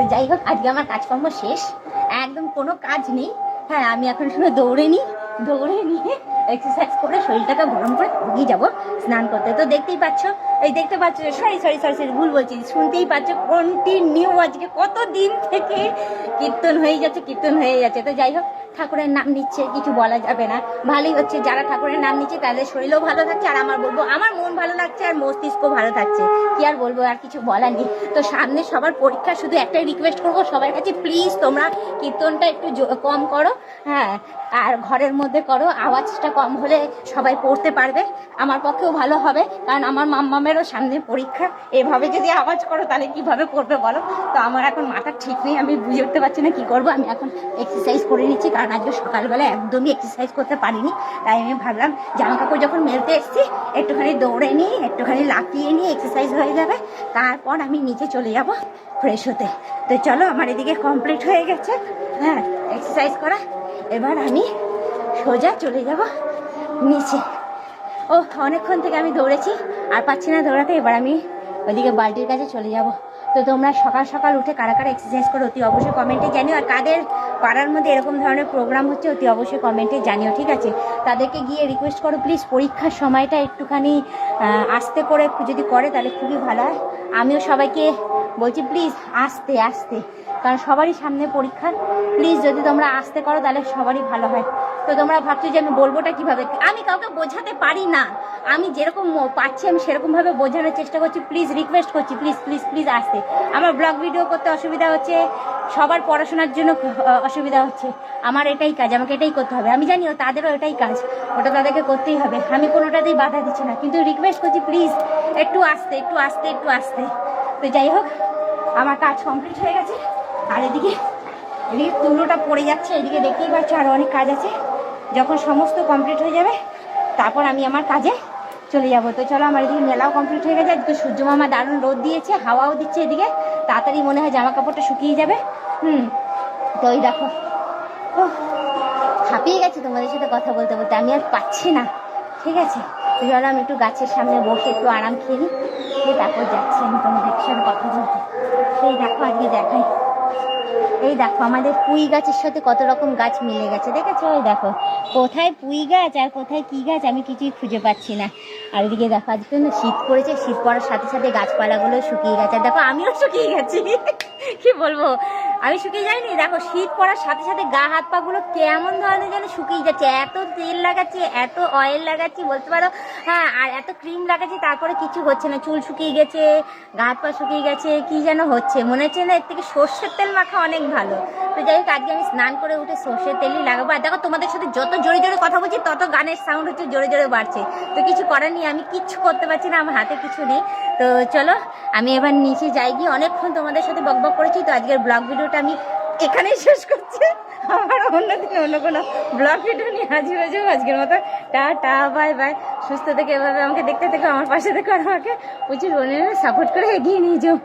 তো যাই হোক, আজকে আমার কাজকর্ম শেষ। একদম কোনো কাজ নেই। হ্যাঁ আমি এখন শুধু দৌড়ে নিই দৌড়ে নিয়ে এক্সারসাইজ করে শরীরটাকে গরম করে ঘুমিয়ে যাব, স্নান করতে। তো দেখতেই পাচ্ছ, এই দেখতে পাচ্ছ সরি সরি সরি সরি ভুল বলছি, শুনতেই পাচ্ছ কন্টিনিউ আজকে কত দিন থেকে কীর্তন হয়ে যাচ্ছে, কীর্তন হয়ে যাচ্ছে। তো যাই হোক, ঠাকুরের নাম নিচ্ছে, কিছু বলা যাবে না। ভালোই হচ্ছে, যারা ঠাকুরের নাম নিচ্ছে, তাদের শরীরও ভালো থাকছে, আর আমার বলব, আমার মন ভালো লাগছে, আর মস্তিষ্ক ভালো থাকছে। কি আর বলব, আর কিছু বলার নেই। তো সামনে সবার পরীক্ষা, শুধু একটাই রিকোয়েস্ট করব, সবার কাছে প্লিজ তোমরা কীর্তনটা একটু কম করো হ্যাঁ আর ঘরের মধ্যে করো, আওয়াজটা কম হলে সবাই পড়তে পারবে। আমার পক্ষেও ভালো হবে, কারণ আমার মাম্মামেরও সামনে পরীক্ষা। এভাবে যদি আওয়াজ করো, তাহলে কীভাবে করবে বলো? তো আমার এখন মাথা ঠিক নেই, আমি বুঝে উঠতে পারছি না কি করব। আমি এখন এক্সারসাইজ করে নিচ্ছি, কারণ আজকে সকালবেলা একদমই এক্সারসাইজ করতে পারিনি। তাই আমি ভাবলাম জামা কাপড় যখন মেলতে এসেছি, একটুখানি দৌড়ে নিই, একটুখানি লাফিয়ে নিই এক্সারসাইজ হয়ে যাবে। তারপর আমি নিচে চলে যাব ফ্রেশ হতে। তো চলো, আমার এদিকে কমপ্লিট হয়ে গেছে। হ্যাঁ এক্সারসাইজ করা। এবার আমি সোজা চলে যাব নিচে। ও, অনেকক্ষণ থেকে আমি দৌড়েছি, আর পাচ্ছি না দৌড়াতে। এবার আমি ওইদিকে বালতির কাছে চলে যাব। তো তোমরা সকাল সকাল উঠে কারা কারা এক্সারসাইজ করো, অতি অবশ্যই কমেন্টে জানিও। আর কাদের পাড়ার মধ্যে এরকম ধরনের প্রোগ্রাম হচ্ছে, অতি অবশ্যই কমেন্টে জানিও, ঠিক আছে? তাদেরকে গিয়ে রিকোয়েস্ট করো প্লিজ পরীক্ষার সময়টা একটুখানি আস্তে করে যদি করে, তাহলে খুবই ভালো হয়। আমিও সবাইকে বলছি প্লিজ আস্তে আস্তে। কারণ সবারই সামনে পরীক্ষা। প্লিজ যদি তোমরা আসতে করো, তাহলে সবারই ভালো হয়। তো তোমরা ভাবছ যে আমি বলবোটা কীভাবে? আমি কাউকে বোঝাতে পারি না। আমি যেরকম পাচ্ছি, আমি সেরকমভাবে বোঝানোর চেষ্টা করছি। প্লিজ রিকোয়েস্ট করছি প্লিজ প্লিজ প্লিজ আসতে। আমার ব্লগ ভিডিও করতে অসুবিধা হচ্ছে, সবার পড়াশোনার জন্য অসুবিধা হচ্ছে। আমার এটাই কাজ, আমাকে এটাই করতে হবে। আমি জানিও তাদেরও এটাই কাজ। ওটা তাদেরকে করতেই হবে। আমি কোনোটাতেই বাধা দিচ্ছি না। কিন্তু রিকোয়েস্ট করছি প্লিজ একটু আসতে একটু আসতে একটু আসতে। তো যাই হোক, আমার কাজ কমপ্লিট হয়ে গেছে। আর এদিকে এদিকে তুলোটা পড়ে যাচ্ছে। এদিকে দেখতেই পাচ্ছ আরও অনেক কাজ আছে। যখন সমস্ত কমপ্লিট হয়ে যাবে, তারপর আমি আমার কাজে চলে যাব। তো চলো আমার এদিকে মেলাও কমপ্লিট হয়ে গেছে। আজকে সূর্য মামা দারুণ রোদ দিয়েছে, হাওয়াও দিচ্ছে এদিকে। তাড়াতাড়ি মনে হয় জামা কাপড়টা শুকিয়ে যাবে। হুম, তো ওই দেখো। হাঁপিয়ে গেছে তোমাদের সাথে কথা বলতে বলতে। আমি আর পাচ্ছি না। ঠিক আছে? চলো আমি একটু গাছের সামনে বসে একটু আরাম খেয়ে নিই। তারপর যাচ্ছি আমি তোমাদের সাথে কথা বলতে। সেই দেখো, আজকে দেখাই। এই দেখো, আমাদের পুঁই গাছের সাথে কত রকম গাছ মিলে গেছে, দেখেছ? ওই দেখো, কোথায় পুঁই গাছ আর কোথায় কী গাছ আমি কিছুই খুঁজে পাচ্ছি না। আর এদিকে দেখো, আজকে না শীত পড়েছে, শীত পড়ার সাথে সাথে গাছপালাগুলো শুকিয়ে গেছে। দেখো, আমিও শুকিয়ে গেছি। কি বলব? আমি শুকিয়ে যাইনি? দেখো, শীত পড়ার সাথে সাথে গা, হাত, পা গুলো কেমন ধরনের যেন শুকিয়ে যাচ্ছে। এত তেল লাগাচ্ছি, এত অয়েল লাগাচ্ছি, বলতে পারো হ্যাঁ আর এত ক্রিম লাগাচ্ছি, তারপরে কিছু হচ্ছে না। চুল শুকিয়ে গেছে, গা, হাত, পা শুকিয়ে গেছে, কি যেন হচ্ছে। মনে হচ্ছে না এর থেকে সর্ষের তেল মাখা অনেক ভালো। তো যাই হোক, আজকে আমি স্নান করে উঠে সর্ষের তেলই লাগাবো। আর দেখো, তোমাদের সাথে যত জোরে জোরে কথা বলছি, তত গানের সাউন্ড হচ্ছে জোরে জোরে বাড়ছে। তো কিছু করার নেই, আমি কিচ্ছু করতে পারছি না, আমার হাতে কিছু নেই। তো চলো, আমি এবার নিচে যাই গিয়ে অনেকক্ষণ তোমাদের সাথে বকবক করেছি। তো আজকের ব্লগ ভিডিওটা আমি এখানেই শেষ করছি। আমার অন্যদিন অন্য কোনো ব্লগ ভিডিও নিয়ে হাজির হয়ে যাব। আজকের মতো টা টা বাই বাই সুস্থ থেকে এভাবে আমাকে দেখতে থেকে, আমার পাশে থেকে আমাকে প্রচুর সাপোর্ট করে এগিয়ে নিয়ে যাও।